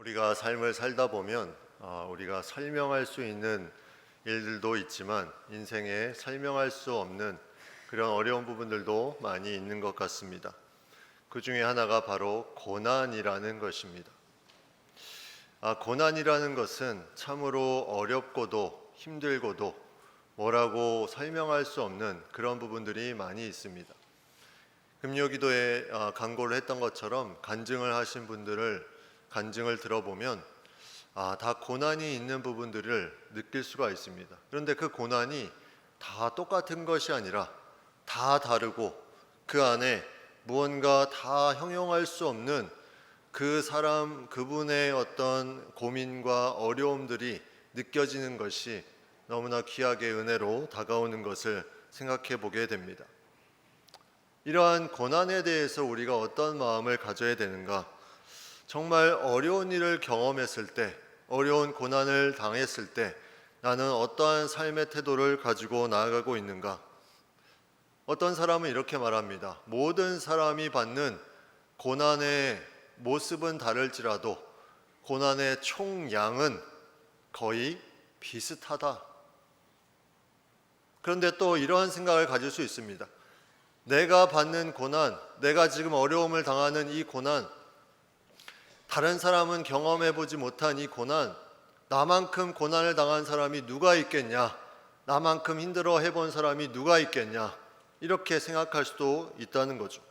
우리가 삶을 살다 보면 아, 우리가 설명할 수 있는 일들도 있지만 인생에 설명할 수 없는 그런 어려운 부분들도 많이 있는 것 같습니다. 그 중에 하나가 바로 고난이라는 것입니다. 아, 고난이라는 것은 참으로 어렵고도 힘들고도 뭐라고 설명할 수 없는 그런 부분들이 많이 있습니다. 금요기도에 아, 간고를 했던 것처럼 간증을 하신 분들을 간증을 들어보면 아, 다 고난이 있는 부분들을 느낄 수가 있습니다. 그런데 그 고난이 다 똑같은 것이 아니라 다 다르고 그 안에 무언가 다 형용할 수 없는 그 사람 그분의 어떤 고민과 어려움들이 느껴지는 것이 너무나 귀하게 은혜로 다가오는 것을 생각해 보게 됩니다. 이러한 고난에 대해서 우리가 어떤 마음을 가져야 되는가? 정말 어려운 일을 경험했을 때, 어려운 고난을 당했을 때 나는 어떠한 삶의 태도를 가지고 나아가고 있는가? 어떤 사람은 이렇게 말합니다. 모든 사람이 받는 고난의 모습은 다를지라도 고난의 총량은 거의 비슷하다. 그런데 또 이러한 생각을 가질 수 있습니다. 내가 받는 고난, 내가 지금 어려움을 당하는 이 고난, 다른 사람은 경험해 보지 못한 이 고난, 나만큼 고난을 당한 사람이 누가 있겠냐? 나만큼 힘들어 해본 사람이 누가 있겠냐? 이렇게 생각할 수도 있다는 거죠.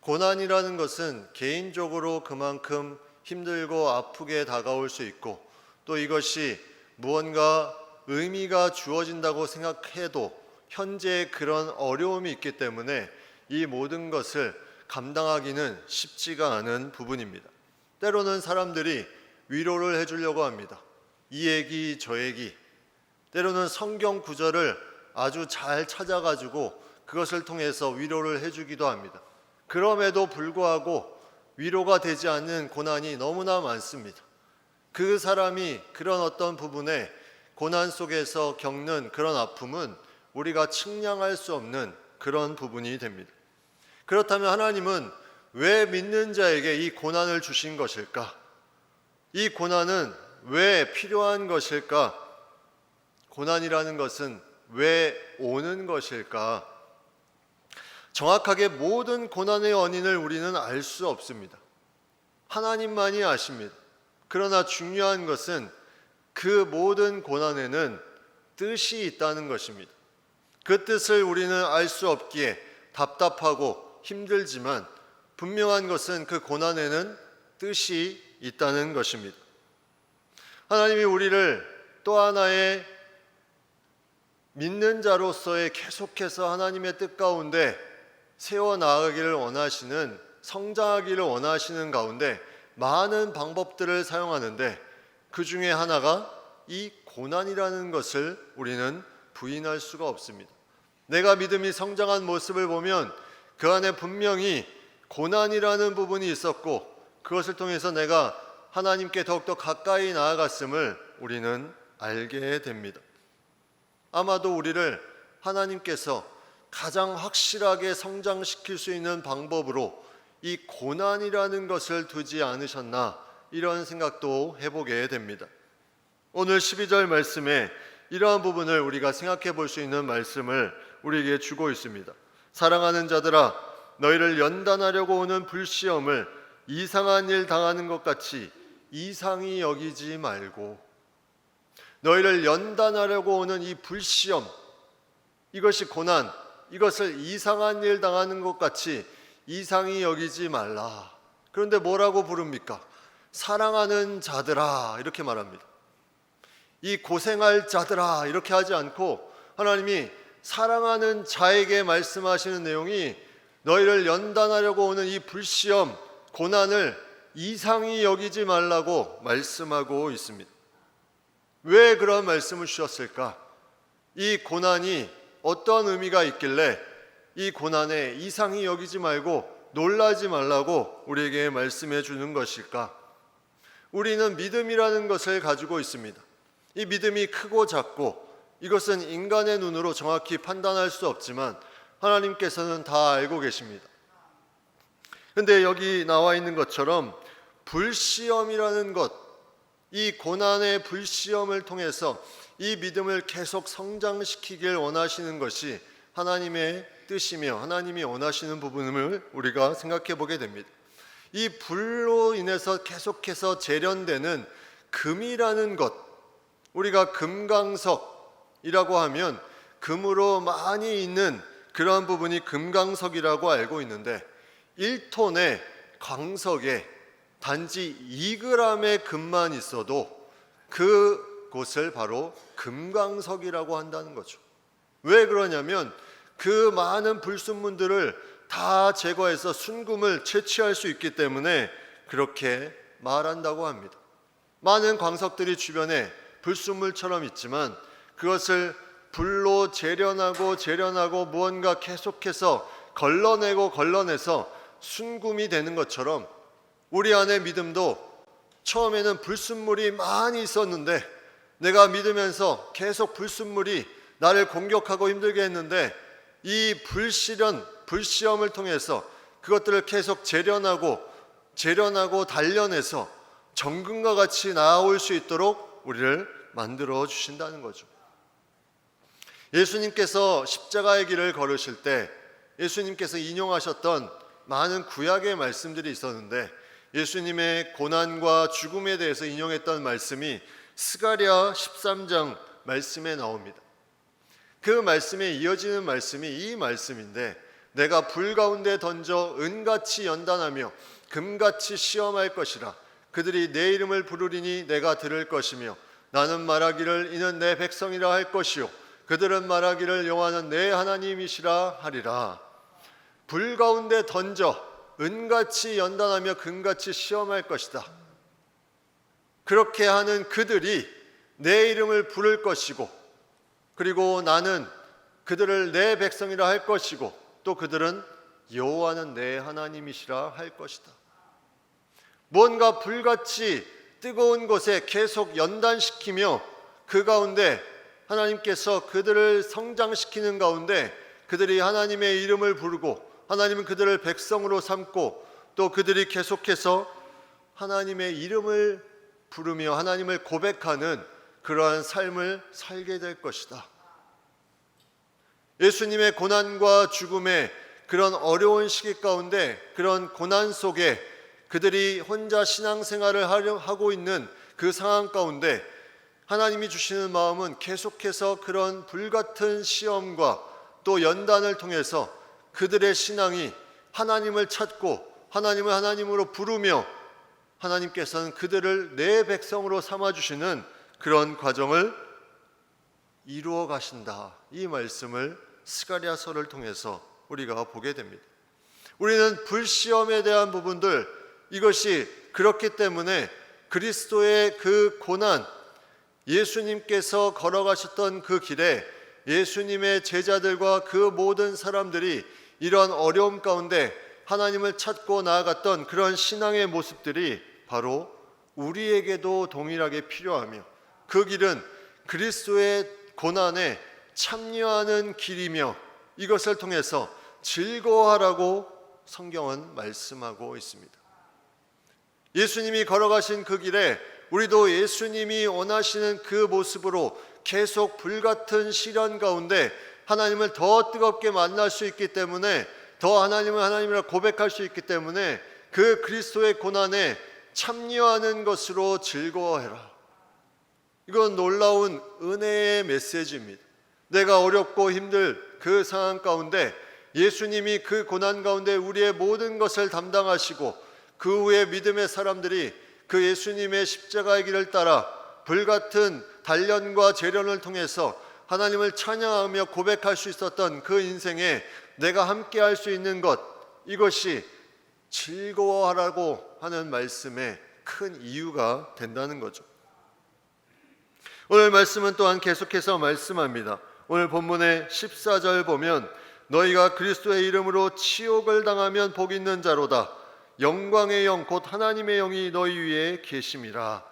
고난이라는 것은 개인적으로 그만큼 힘들고 아프게 다가올 수 있고 또 이것이 무언가 의미가 주어진다고 생각해도 현재 그런 어려움이 있기 때문에 이 모든 것을 감당하기는 쉽지가 않은 부분입니다. 때로는 사람들이 위로를 해주려고 합니다. 이 얘기 저 얘기. 때로는 성경 구절을 아주 잘 찾아가지고 그것을 통해서 위로를 해주기도 합니다. 그럼에도 불구하고 위로가 되지 않는 고난이 너무나 많습니다. 그 사람이 그런 어떤 부분에 고난 속에서 겪는 그런 아픔은 우리가 측량할 수 없는 그런 부분이 됩니다. 그렇다면 하나님은 왜 믿는 자에게 이 고난을 주신 것일까? 이 고난은 왜 필요한 것일까? 고난이라는 것은 왜 오는 것일까? 정확하게 모든 고난의 원인을 우리는 알 수 없습니다. 하나님만이 아십니다. 그러나 중요한 것은 그 모든 고난에는 뜻이 있다는 것입니다. 그 뜻을 우리는 알 수 없기에 답답하고 힘들지만 분명한 것은 그 고난에는 뜻이 있다는 것입니다. 하나님이 우리를 또 하나의 믿는 자로서의 계속해서 하나님의 뜻 가운데 세워 나가기를 원하시는 성장하기를 원하시는 가운데 많은 방법들을 사용하는데 그 중에 하나가 이 고난이라는 것을 우리는 부인할 수가 없습니다. 내가 믿음이 성장한 모습을 보면 그 안에 분명히 고난이라는 부분이 있었고 그것을 통해서 내가 하나님께 더욱더 가까이 나아갔음을 우리는 알게 됩니다. 아마도 우리를 하나님께서 가장 확실하게 성장시킬 수 있는 방법으로 이 고난이라는 것을 두지 않으셨나 이런 생각도 해보게 됩니다. 오늘 12절 말씀에 이러한 부분을 우리가 생각해 볼 수 있는 말씀을 우리에게 주고 있습니다. 사랑하는 자들아 너희를 연단하려고 오는 불시험을 이상한 일 당하는 것 같이 이상히 여기지 말고 너희를 연단하려고 오는 이 불시험 이것이 고난 이것을 이상한 일 당하는 것 같이 이상히 여기지 말라. 그런데 뭐라고 부릅니까? 사랑하는 자들아 이렇게 말합니다. 이 고생할 자들아 이렇게 하지 않고 하나님이 사랑하는 자에게 말씀하시는 내용이 너희를 연단하려고 오는 이 불시험 고난을 이상히 여기지 말라고 말씀하고 있습니다. 왜 그런 말씀을 주셨을까? 이 고난이 어떤 의미가 있길래 이 고난에 이상히 여기지 말고 놀라지 말라고 우리에게 말씀해 주는 것일까? 우리는 믿음이라는 것을 가지고 있습니다. 이 믿음이 크고 작고 이것은 인간의 눈으로 정확히 판단할 수 없지만 하나님께서는 다 알고 계십니다. 근데 여기 나와 있는 것처럼 불시험이라는 것, 이 고난의 불시험을 통해서 이 믿음을 계속 성장시키길 원하시는 것이 하나님의 뜻이며 하나님이 원하시는 부분을 우리가 생각해 보게 됩니다. 이 불로 인해서 계속해서 재련되는 금이라는 것, 우리가 금강석 이라고 하면 금으로 많이 있는 그러한 부분이 금강석이라고 알고 있는데 1톤의 광석에 단지 2g의 금만 있어도 그곳을 바로 금강석이라고 한다는 거죠. 왜 그러냐면 그 많은 불순물들을 다 제거해서 순금을 채취할 수 있기 때문에 그렇게 말한다고 합니다. 많은 광석들이 주변에 불순물처럼 있지만 그것을 불로 재련하고 재련하고 무언가 계속해서 걸러내고 걸러내서 순금이 되는 것처럼 우리 안의 믿음도 처음에는 불순물이 많이 있었는데 내가 믿으면서 계속 불순물이 나를 공격하고 힘들게 했는데 이 불시련, 불시험을 통해서 그것들을 계속 재련하고 재련하고 단련해서 정금과 같이 나올 수 있도록 우리를 만들어 주신다는 거죠. 예수님께서 십자가의 길을 걸으실 때 예수님께서 인용하셨던 많은 구약의 말씀들이 있었는데 예수님의 고난과 죽음에 대해서 인용했던 말씀이 스가랴 13장 말씀에 나옵니다. 그 말씀에 이어지는 말씀이 이 말씀인데 내가 불 가운데 던져 은같이 연단하며 금같이 시험할 것이라 그들이 내 이름을 부르리니 내가 들을 것이며 나는 말하기를 이는 내 백성이라 할 것이요 그들은 말하기를 여호와는 내 하나님이시라 하리라 불 가운데 던져 은같이 연단하며 금같이 시험할 것이다 그렇게 하는 그들이 내 이름을 부를 것이고 그리고 나는 그들을 내 백성이라 할 것이고 또 그들은 여호와는 내 하나님이시라 할 것이다. 뭔가 불같이 뜨거운 곳에 계속 연단시키며 그 가운데 하나님께서 그들을 성장시키는 가운데 그들이 하나님의 이름을 부르고 하나님은 그들을 백성으로 삼고 또 그들이 계속해서 하나님의 이름을 부르며 하나님을 고백하는 그러한 삶을 살게 될 것이다. 예수님의 고난과 죽음의 그런 어려운 시기 가운데 그런 고난 속에 그들이 혼자 신앙생활을 하고 있는 그 상황 가운데 하나님이 주시는 마음은 계속해서 그런 불같은 시험과 또 연단을 통해서 그들의 신앙이 하나님을 찾고 하나님을 하나님으로 부르며 하나님께서는 그들을 내 백성으로 삼아 주시는 그런 과정을 이루어 가신다. 이 말씀을 스가리아서를 통해서 우리가 보게 됩니다. 우리는 불시험에 대한 부분들 이것이 그렇기 때문에 그리스도의 그 고난 예수님께서 걸어가셨던 그 길에 예수님의 제자들과 그 모든 사람들이 이러한 어려움 가운데 하나님을 찾고 나아갔던 그런 신앙의 모습들이 바로 우리에게도 동일하게 필요하며 그 길은 그리스도의 고난에 참여하는 길이며 이것을 통해서 즐거워하라고 성경은 말씀하고 있습니다. 예수님이 걸어가신 그 길에 우리도 예수님이 원하시는 그 모습으로 계속 불같은 시련 가운데 하나님을 더 뜨겁게 만날 수 있기 때문에 더 하나님을 하나님이라 고백할 수 있기 때문에 그 그리스도의 고난에 참여하는 것으로 즐거워해라. 이건 놀라운 은혜의 메시지입니다. 내가 어렵고 힘들 그 상황 가운데 예수님이 그 고난 가운데 우리의 모든 것을 담당하시고 그 후에 믿음의 사람들이 그 예수님의 십자가의 길을 따라 불같은 단련과 재련을 통해서 하나님을 찬양하며 고백할 수 있었던 그 인생에 내가 함께 할 수 있는 것 이것이 즐거워하라고 하는 말씀의 큰 이유가 된다는 거죠. 오늘 말씀은 또한 계속해서 말씀합니다. 오늘 본문의 14절 보면 너희가 그리스도의 이름으로 치욕을 당하면 복 있는 자로다. 영광의 영 곧 하나님의 영이 너희 위에 계심이라.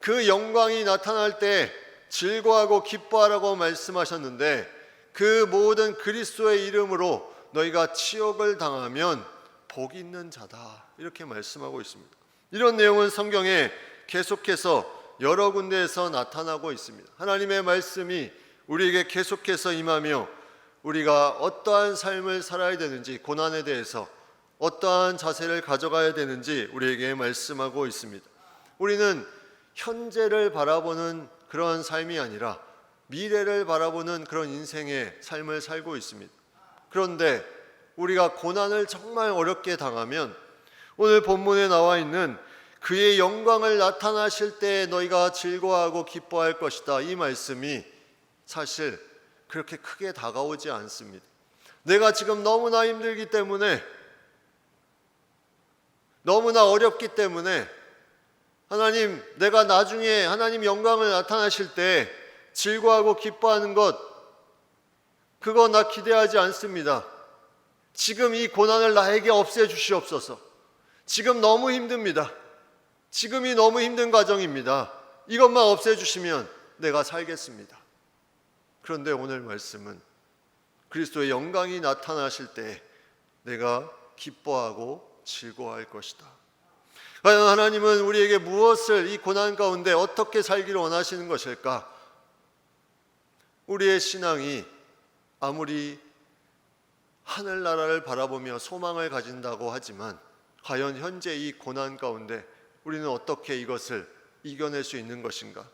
그 영광이 나타날 때 즐거워하고 기뻐하라고 말씀하셨는데 그 모든 그리스도의 이름으로 너희가 치욕을 당하면 복 있는 자다 이렇게 말씀하고 있습니다. 이런 내용은 성경에 계속해서 여러 군데에서 나타나고 있습니다. 하나님의 말씀이 우리에게 계속해서 임하며 우리가 어떠한 삶을 살아야 되는지 고난에 대해서 어떠한 자세를 가져가야 되는지 우리에게 말씀하고 있습니다. 우리는 현재를 바라보는 그런 삶이 아니라 미래를 바라보는 그런 인생의 삶을 살고 있습니다. 그런데 우리가 고난을 정말 어렵게 당하면 오늘 본문에 나와 있는 그의 영광을 나타나실 때 너희가 즐거워하고 기뻐할 것이다. 이 말씀이 사실 그렇게 크게 다가오지 않습니다. 내가 지금 너무나 힘들기 때문에 너무나 어렵기 때문에 하나님 내가 나중에 하나님 영광을 나타나실 때 즐거워하고 기뻐하는 것 그거 나 기대하지 않습니다. 지금 이 고난을 나에게 없애 주시옵소서. 지금 너무 힘듭니다. 지금이 너무 힘든 과정입니다. 이것만 없애 주시면 내가 살겠습니다. 그런데 오늘 말씀은 그리스도의 영광이 나타나실 때 내가 기뻐하고 즐거워할 것이다. 과연 하나님은 우리에게 무엇을 이 고난 가운데 어떻게 살기를 원하시는 것일까? 우리의 신앙이 아무리 하늘나라를 바라보며 소망을 가진다고 하지만 과연 현재 이 고난 가운데 우리는 어떻게 이것을 이겨낼 수 있는 것인가?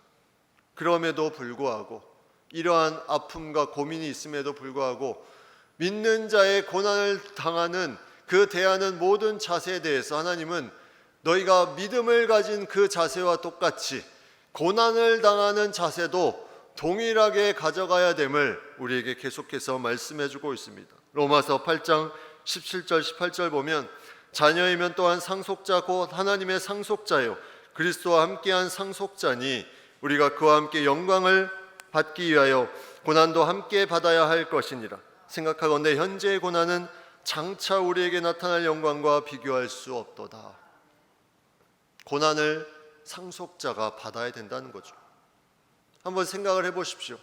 그럼에도 불구하고 이러한 아픔과 고민이 있음에도 불구하고 믿는 자의 고난을 당하는 그 대하는 모든 자세에 대해서 하나님은 너희가 믿음을 가진 그 자세와 똑같이 고난을 당하는 자세도 동일하게 가져가야 됨을 우리에게 계속해서 말씀해 주고 있습니다. 로마서 8장 17절 18절 보면 자녀이면 또한 상속자 곧 하나님의 상속자요 그리스도와 함께한 상속자니 우리가 그와 함께 영광을 받기 위하여 고난도 함께 받아야 할 것이니라 생각하건대 현재의 고난은 장차 우리에게 나타날 영광과 비교할 수 없도다. 고난을 상속자가 받아야 된다는 거죠. 한번 생각을 해 보십시오.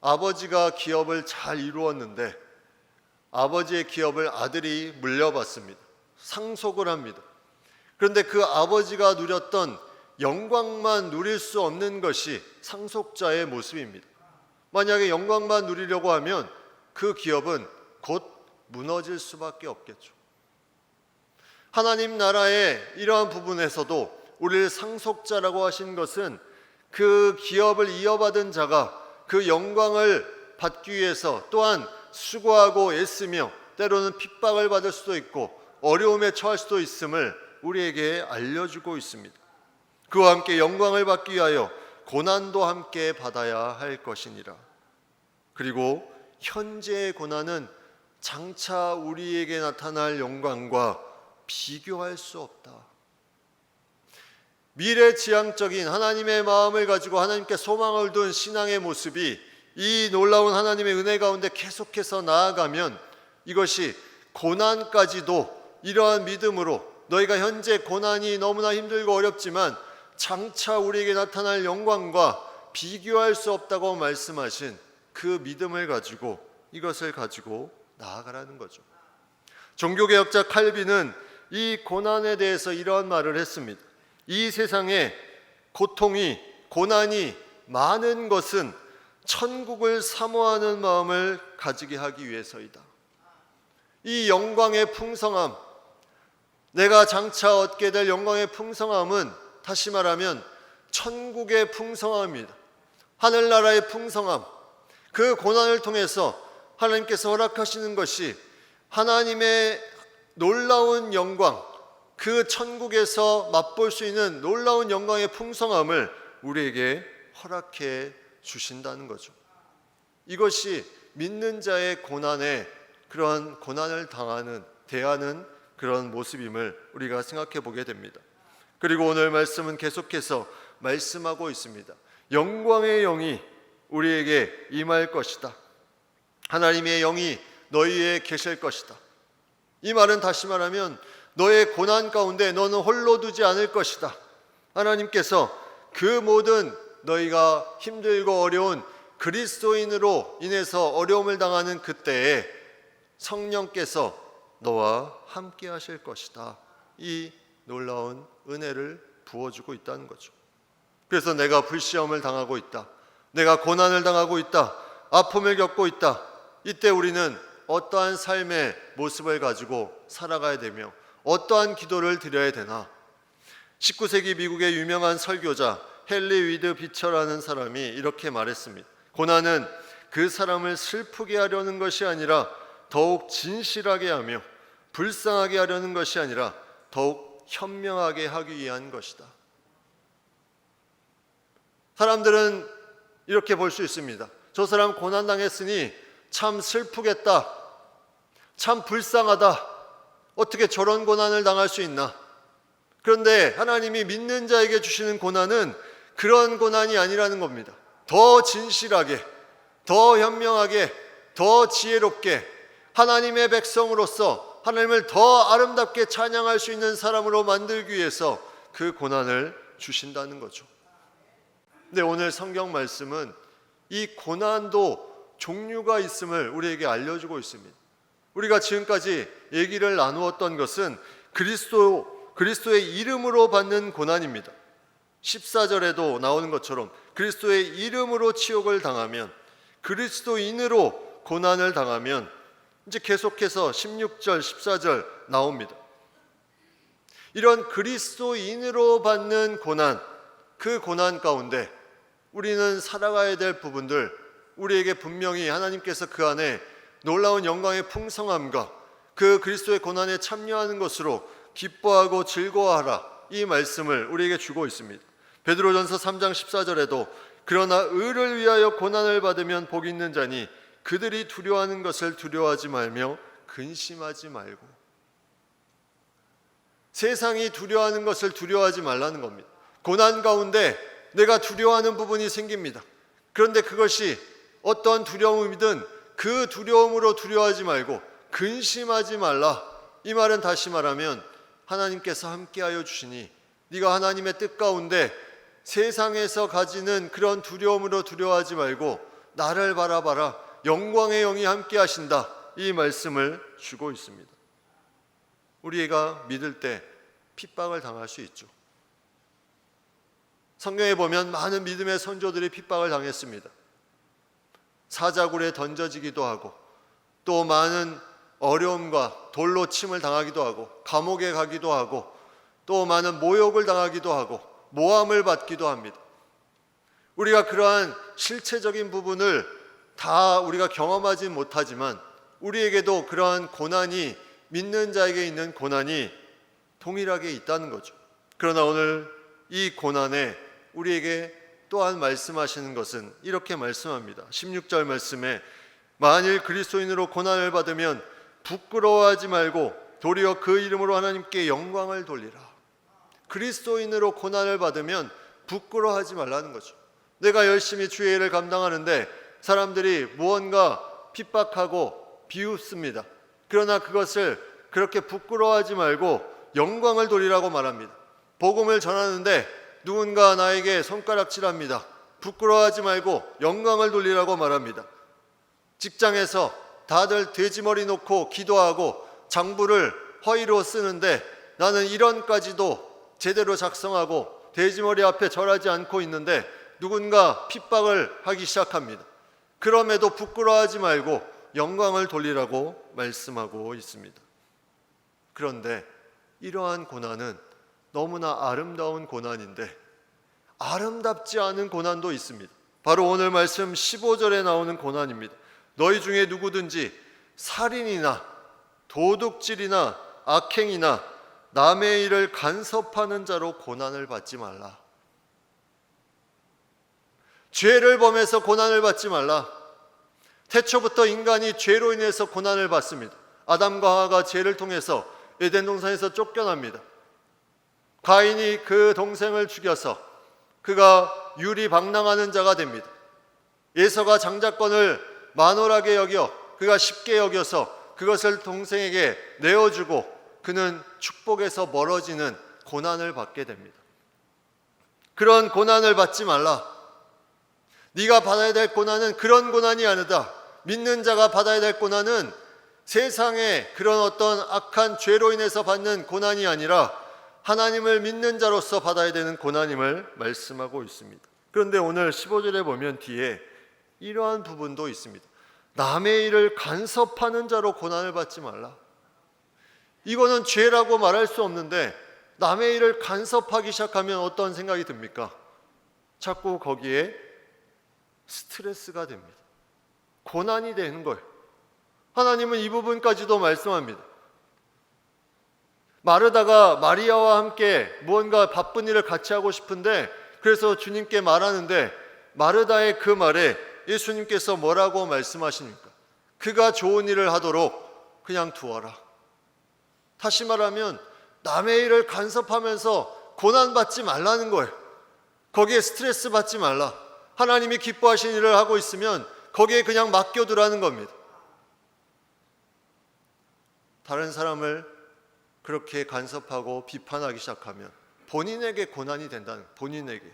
아버지가 기업을 잘 이루었는데 아버지의 기업을 아들이 물려받습니다. 상속을 합니다. 그런데 그 아버지가 누렸던 영광만 누릴 수 없는 것이 상속자의 모습입니다. 만약에 영광만 누리려고 하면 그 기업은 곧 무너질 수밖에 없겠죠. 하나님 나라의 이러한 부분에서도 우리를 상속자라고 하신 것은 그 기업을 이어받은 자가 그 영광을 받기 위해서 또한 수고하고 애쓰며 때로는 핍박을 받을 수도 있고 어려움에 처할 수도 있음을 우리에게 알려주고 있습니다. 그와 함께 영광을 받기 위하여 고난도 함께 받아야 할 것이니라. 그리고 현재의 고난은 장차 우리에게 나타날 영광과 비교할 수 없다. 미래 지향적인 하나님의 마음을 가지고 하나님께 소망을 둔 신앙의 모습이 이 놀라운 하나님의 은혜 가운데 계속해서 나아가면 이것이 고난까지도 이러한 믿음으로 너희가 현재 고난이 너무나 힘들고 어렵지만 장차 우리에게 나타날 영광과 비교할 수 없다고 말씀하신 그 믿음을 가지고 이것을 가지고 나아가라는 거죠. 종교개혁자 칼빈은 이 고난에 대해서 이러한 말을 했습니다. 이 세상에 고통이 고난이 많은 것은 천국을 사모하는 마음을 가지게 하기 위해서이다. 이 영광의 풍성함, 내가 장차 얻게 될 영광의 풍성함은 다시 말하면 천국의 풍성함입니다. 하늘나라의 풍성함, 그 고난을 통해서 하나님께서 허락하시는 것이 하나님의 놀라운 영광, 그 천국에서 맛볼 수 있는 놀라운 영광의 풍성함을 우리에게 허락해 주신다는 거죠. 이것이 믿는 자의 고난에 그런 고난을 당하는 대하는 그런 모습임을 우리가 생각해 보게 됩니다. 그리고 오늘 말씀은 계속해서 말씀하고 있습니다. 영광의 영이 우리에게 임할 것이다. 하나님의 영이 너희에 계실 것이다. 이 말은 다시 말하면 너의 고난 가운데 너는 홀로 두지 않을 것이다. 하나님께서 그 모든 너희가 힘들고 어려운 그리스도인으로 인해서 어려움을 당하는 그때에 성령께서 너와 함께 하실 것이다. 이 놀라운 은혜를 부어주고 있다는 거죠. 그래서 내가 불시험을 당하고 있다. 내가 고난을 당하고 있다. 아픔을 겪고 있다. 이때 우리는 어떠한 삶의 모습을 가지고 살아가야 되며 어떠한 기도를 드려야 되나? 19세기 미국의 유명한 설교자 헨리 위드 비처라는 사람이 이렇게 말했습니다. 고난은 그 사람을 슬프게 하려는 것이 아니라 더욱 진실하게 하며 불쌍하게 하려는 것이 아니라 더욱 현명하게 하기 위한 것이다. 사람들은 이렇게 볼 수 있습니다. 저 사람 고난 당했으니 참 슬프겠다. 참 불쌍하다. 어떻게 저런 고난을 당할 수 있나? 그런데 하나님이 믿는 자에게 주시는 고난은 그런 고난이 아니라는 겁니다. 더 진실하게, 더 현명하게, 더 지혜롭게 하나님의 백성으로서 하나님을 더 아름답게 찬양할 수 있는 사람으로 만들기 위해서 그 고난을 주신다는 거죠. 근데 오늘 성경 말씀은 이 고난도 종류가 있음을 우리에게 알려주고 있습니다. 우리가 지금까지 얘기를 나누었던 것은 그리스도 그리스도의 이름으로 받는 고난입니다. 14절에도 나오는 것처럼 그리스도의 이름으로 치욕을 당하면 그리스도인으로 고난을 당하면 이제 계속해서 16절, 14절 나옵니다. 이런 그리스도인으로 받는 고난, 그 고난 가운데 우리는 살아가야 될 부분들, 우리에게 분명히 하나님께서 그 안에 놀라운 영광의 풍성함과 그 그리스도의 고난에 참여하는 것으로 기뻐하고 즐거워하라 이 말씀을 우리에게 주고 있습니다. 베드로전서 3장 14절에도 그러나 의를 위하여 고난을 받으면 복 있는 자니 그들이 두려워하는 것을 두려워하지 말며 근심하지 말고 세상이 두려워하는 것을 두려워하지 말라는 겁니다. 고난 가운데 내가 두려워하는 부분이 생깁니다. 그런데 그것이 어떤 두려움이든 그 두려움으로 두려워하지 말고 근심하지 말라. 이 말은 다시 말하면 하나님께서 함께하여 주시니 네가 하나님의 뜻 가운데 세상에서 가지는 그런 두려움으로 두려워하지 말고 나를 바라봐라. 영광의 영이 함께 하신다. 이 말씀을 주고 있습니다. 우리가 믿을 때 핍박을 당할 수 있죠. 성경에 보면 많은 믿음의 선조들이 핍박을 당했습니다. 사자굴에 던져지기도 하고 또 많은 어려움과 돌로 침을 당하기도 하고 감옥에 가기도 하고 또 많은 모욕을 당하기도 하고 모함을 받기도 합니다. 우리가 그러한 실체적인 부분을 다 우리가 경험하지 못하지만 우리에게도 그러한 고난이 믿는 자에게 있는 고난이 동일하게 있다는 거죠. 그러나 오늘 이 고난에 우리에게 또한 말씀하시는 것은 이렇게 말씀합니다. 16절 말씀에 만일 그리스도인으로 고난을 받으면 부끄러워하지 말고 도리어 그 이름으로 하나님께 영광을 돌리라. 그리스도인으로 고난을 받으면 부끄러워하지 말라는 거죠. 내가 열심히 주의 일을 감당하는데 사람들이 무언가 핍박하고 비웃습니다. 그러나 그것을 그렇게 부끄러워하지 말고 영광을 돌리라고 말합니다. 복음을 전하는데 누군가 나에게 손가락질합니다. 부끄러워하지 말고 영광을 돌리라고 말합니다. 직장에서 다들 돼지머리 놓고 기도하고 장부를 허위로 쓰는데 나는 이런까지도 제대로 작성하고 돼지머리 앞에 절하지 않고 있는데 누군가 핍박을 하기 시작합니다. 그럼에도 부끄러워하지 말고 영광을 돌리라고 말씀하고 있습니다. 그런데 이러한 고난은 너무나 아름다운 고난인데 아름답지 않은 고난도 있습니다. 바로 오늘 말씀 15절에 나오는 고난입니다. 너희 중에 누구든지 살인이나 도둑질이나 악행이나 남의 일을 간섭하는 자로 고난을 받지 말라. 죄를 범해서 고난을 받지 말라. 태초부터 인간이 죄로 인해서 고난을 받습니다. 아담과 하와가 죄를 통해서 에덴 동산에서 쫓겨납니다. 가인이 그 동생을 죽여서 그가 유리방랑하는 자가 됩니다. 예서가 장자권을 만홀하게 여겨 그가 쉽게 여겨서 그것을 동생에게 내어주고 그는 축복에서 멀어지는 고난을 받게 됩니다. 그런 고난을 받지 말라. 네가 받아야 될 고난은 그런 고난이 아니다. 믿는 자가 받아야 될 고난은 세상에 그런 어떤 악한 죄로 인해서 받는 고난이 아니라 하나님을 믿는 자로서 받아야 되는 고난임을 말씀하고 있습니다. 그런데 오늘 15절에 보면 뒤에 이러한 부분도 있습니다. 남의 일을 간섭하는 자로 고난을 받지 말라. 이거는 죄라고 말할 수 없는데 남의 일을 간섭하기 시작하면 어떤 생각이 듭니까? 자꾸 거기에 스트레스가 됩니다. 고난이 되는 거예요. 하나님은 이 부분까지도 말씀합니다. 마르다가 마리아와 함께 무언가 바쁜 일을 같이 하고 싶은데 그래서 주님께 말하는데 마르다의 그 말에 예수님께서 뭐라고 말씀하십니까? 그가 좋은 일을 하도록 그냥 두어라. 다시 말하면 남의 일을 간섭하면서 고난받지 말라는 거예요. 거기에 스트레스 받지 말라. 하나님이 기뻐하신 일을 하고 있으면 거기에 그냥 맡겨두라는 겁니다. 다른 사람을 그렇게 간섭하고 비판하기 시작하면 본인에게 고난이 된다는 본인에게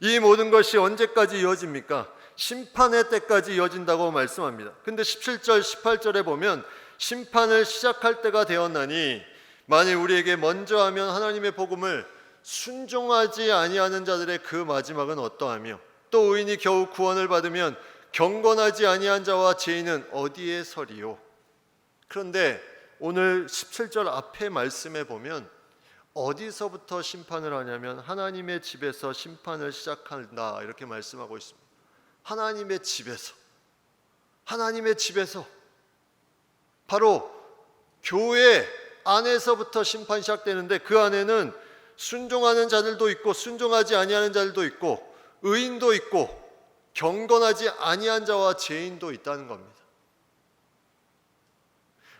이 모든 것이 언제까지 이어집니까? 심판의 때까지 이어진다고 말씀합니다. 근데 17절 18절에 보면 심판을 시작할 때가 되었나니 만일 우리에게 먼저 하면 하나님의 복음을 순종하지 아니하는 자들의 그 마지막은 어떠하며 또 의인이 겨우 구원을 받으면 경건하지 아니한 자와 죄인은 어디에 서리요? 그런데 오늘 17절 앞에 말씀에 보면 어디서부터 심판을 하냐면 하나님의 집에서 심판을 시작한다 이렇게 말씀하고 있습니다. 하나님의 집에서 하나님의 집에서 바로 교회 안에서부터 심판 시작되는데 그 안에는 순종하는 자들도 있고 순종하지 아니하는 자들도 있고 의인도 있고 경건하지 아니한 자와 죄인도 있다는 겁니다.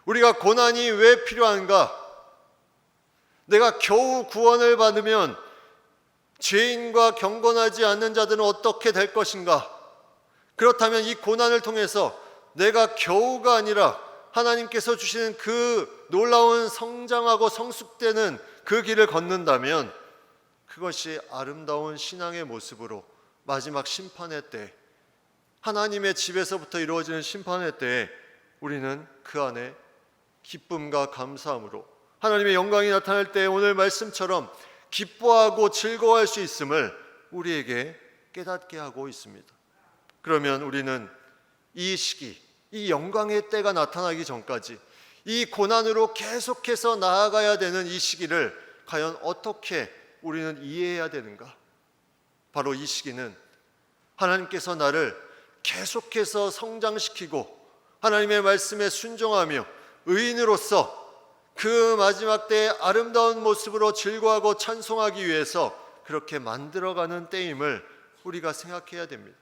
우리가 고난이 왜 필요한가? 내가 겨우 구원을 받으면 죄인과 경건하지 않는 자들은 어떻게 될 것인가? 그렇다면 이 고난을 통해서 내가 겨우가 아니라 하나님께서 주시는 그 놀라운 성장하고 성숙되는 그 길을 걷는다면 그것이 아름다운 신앙의 모습으로 마지막 심판의 때 하나님의 집에서부터 이루어지는 심판의 때에 우리는 그 안에 기쁨과 감사함으로 하나님의 영광이 나타날 때 오늘 말씀처럼 기뻐하고 즐거워할 수 있음을 우리에게 깨닫게 하고 있습니다. 그러면 우리는 이 시기, 이 영광의 때가 나타나기 전까지 이 고난으로 계속해서 나아가야 되는 이 시기를 과연 어떻게 우리는 이해해야 되는가? 바로 이 시기는 하나님께서 나를 계속해서 성장시키고 하나님의 말씀에 순종하며 의인으로서 그 마지막 때의 아름다운 모습으로 즐거워하고 찬송하기 위해서 그렇게 만들어가는 때임을 우리가 생각해야 됩니다.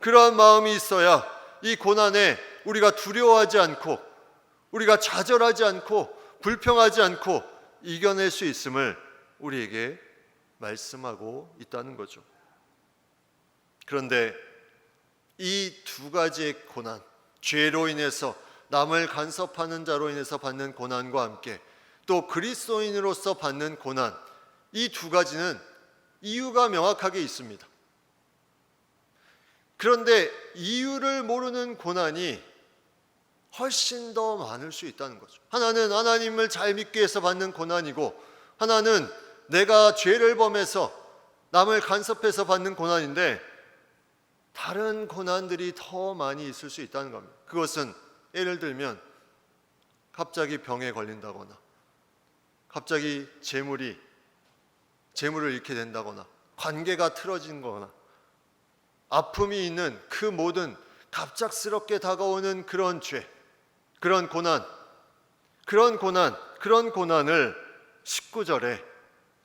그러한 마음이 있어야 이 고난에 우리가 두려워하지 않고 우리가 좌절하지 않고 불평하지 않고 이겨낼 수 있음을 우리에게 말씀하고 있다는 거죠. 그런데 이 두 가지의 고난, 죄로 인해서 남을 간섭하는 자로 인해서 받는 고난과 함께 또 그리스도인으로서 받는 고난, 이 두 가지는 이유가 명확하게 있습니다. 그런데 이유를 모르는 고난이 훨씬 더 많을 수 있다는 거죠. 하나는 하나님을 잘 믿기 위해서 받는 고난이고, 하나는 내가 죄를 범해서 남을 간섭해서 받는 고난인데, 다른 고난들이 더 많이 있을 수 있다는 겁니다. 그것은 예를 들면 갑자기 병에 걸린다거나 갑자기 재물이 재물을 잃게 된다거나 관계가 틀어진 거나 아픔이 있는 그 모든 갑작스럽게 다가오는 그런 죄, 그런 고난, 그런 고난, 그런 고난을 19절에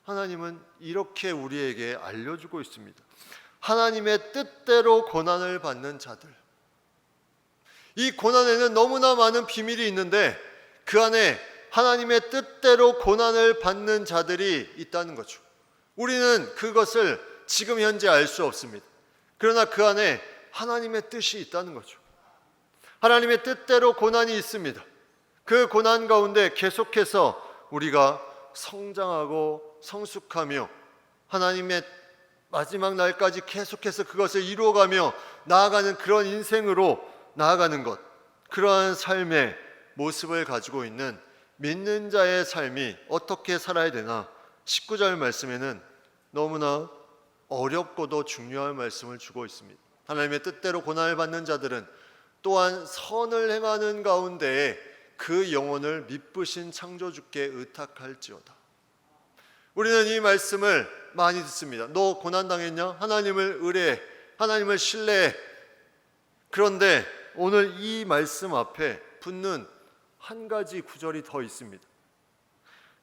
하나님은 이렇게 우리에게 알려주고 있습니다. 하나님의 뜻대로 고난을 받는 자들. 이 고난에는 너무나 많은 비밀이 있는데 그 안에 하나님의 뜻대로 고난을 받는 자들이 있다는 거죠. 우리는 그것을 지금 현재 알 수 없습니다. 그러나 그 안에 하나님의 뜻이 있다는 거죠. 하나님의 뜻대로 고난이 있습니다. 그 고난 가운데 계속해서 우리가 성장하고 성숙하며 하나님의 마지막 날까지 계속해서 그것을 이루어가며 나아가는 그런 인생으로 나아가는 것, 그러한 삶에 모습을 가지고 있는 믿는 자의 삶이 어떻게 살아야 되나 19절 말씀에는 너무나 어렵고도 중요한 말씀을 주고 있습니다. 하나님의 뜻대로 고난을 받는 자들은 또한 선을 행하는 가운데에 그 영혼을 미쁘신 창조주께 의탁할지어다. 우리는 이 말씀을 많이 듣습니다. 너 고난 당했냐? 하나님을 의뢰해. 하나님을 신뢰해. 그런데 오늘 이 말씀 앞에 붙는 한 가지 구절이 더 있습니다.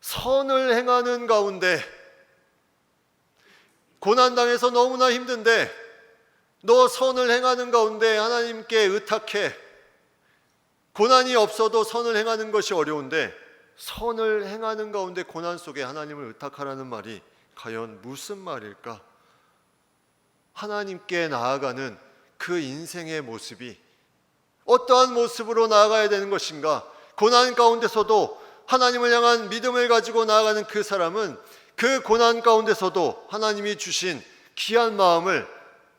선을 행하는 가운데 고난 당해서 너무나 힘든데 너 선을 행하는 가운데 하나님께 의탁해. 고난이 없어도 선을 행하는 것이 어려운데 선을 행하는 가운데 고난 속에 하나님을 의탁하라는 말이 과연 무슨 말일까? 하나님께 나아가는 그 인생의 모습이 어떠한 모습으로 나아가야 되는 것인가? 고난 가운데서도 하나님을 향한 믿음을 가지고 나아가는 그 사람은 그 고난 가운데서도 하나님이 주신 귀한 마음을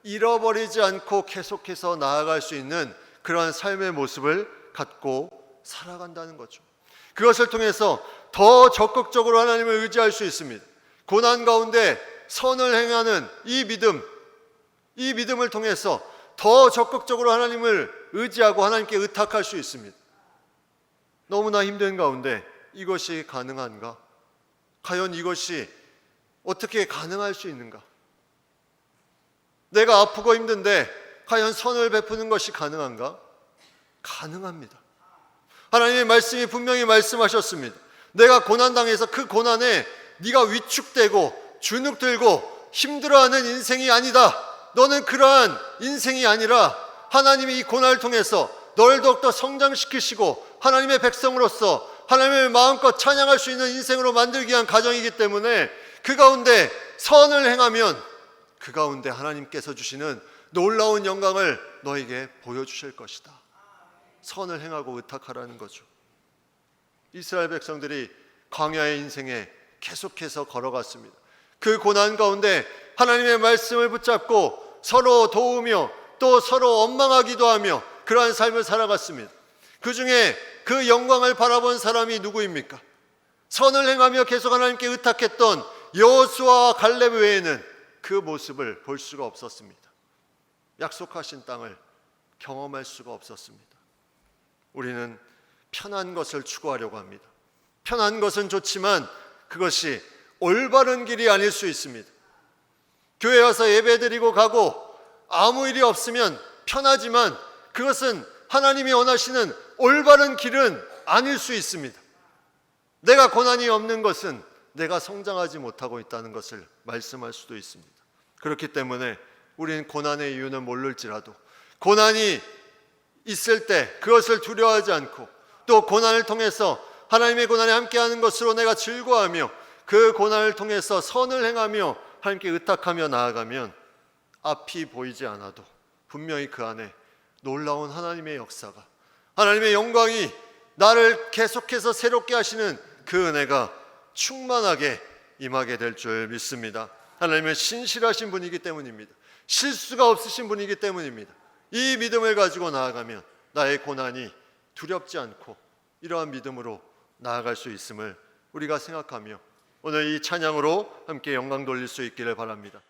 잃어버리지 않고 계속해서 나아갈 수 있는 그러한 삶의 모습을 갖고 살아간다는 거죠. 그것을 통해서 더 적극적으로 하나님을 의지할 수 있습니다. 고난 가운데 선을 행하는 이 믿음, 이 믿음을 통해서 더 적극적으로 하나님을 의지하고 하나님께 의탁할 수 있습니다. 너무나 힘든 가운데 이것이 가능한가? 과연 이것이 어떻게 가능할 수 있는가? 내가 아프고 힘든데 과연 선을 베푸는 것이 가능한가? 가능합니다. 하나님의 말씀이 분명히 말씀하셨습니다. 내가 고난 당해서 그 고난에 네가 위축되고 주눅 들고 힘들어하는 인생이 아니다. 너는 그러한 인생이 아니라 하나님이 이 고난을 통해서 널 더욱더 성장시키시고 하나님의 백성으로서 하나님을 마음껏 찬양할 수 있는 인생으로 만들기 위한 가정이기 때문에 그 가운데 선을 행하면 그 가운데 하나님께서 주시는 놀라운 영광을 너에게 보여주실 것이다. 선을 행하고 의탁하라는 거죠. 이스라엘 백성들이 광야의 인생에 계속해서 걸어갔습니다. 그 고난 가운데 하나님의 말씀을 붙잡고 서로 도우며 또 서로 원망하기도 하며 그러한 삶을 살아갔습니다. 그 중에 그 영광을 바라본 사람이 누구입니까? 선을 행하며 계속 하나님께 의탁했던 여호수아와 갈렙 외에는 그 모습을 볼 수가 없었습니다. 약속하신 땅을 경험할 수가 없었습니다. 우리는 편한 것을 추구하려고 합니다. 편한 것은 좋지만 그것이 올바른 길이 아닐 수 있습니다. 교회 와서 예배 드리고 가고 아무 일이 없으면 편하지만 그것은 하나님이 원하시는 올바른 길은 아닐 수 있습니다. 내가 고난이 없는 것은 내가 성장하지 못하고 있다는 것을 말씀할 수도 있습니다. 그렇기 때문에 우리는 고난의 이유는 모를지라도 고난이 있을 때 그것을 두려워하지 않고 또 고난을 통해서 하나님의 고난에 함께하는 것으로 내가 즐거워하며 그 고난을 통해서 선을 행하며 하나님께 의탁하며 나아가면 앞이 보이지 않아도 분명히 그 안에 놀라운 하나님의 역사가 하나님의 영광이 나를 계속해서 새롭게 하시는 그 은혜가 충만하게 임하게 될 줄 믿습니다. 하나님은 신실하신 분이기 때문입니다. 실수가 없으신 분이기 때문입니다. 이 믿음을 가지고 나아가면 나의 고난이 두렵지 않고 이러한 믿음으로 나아갈 수 있음을 우리가 생각하며 오늘 이 찬양으로 함께 영광 돌릴 수 있기를 바랍니다.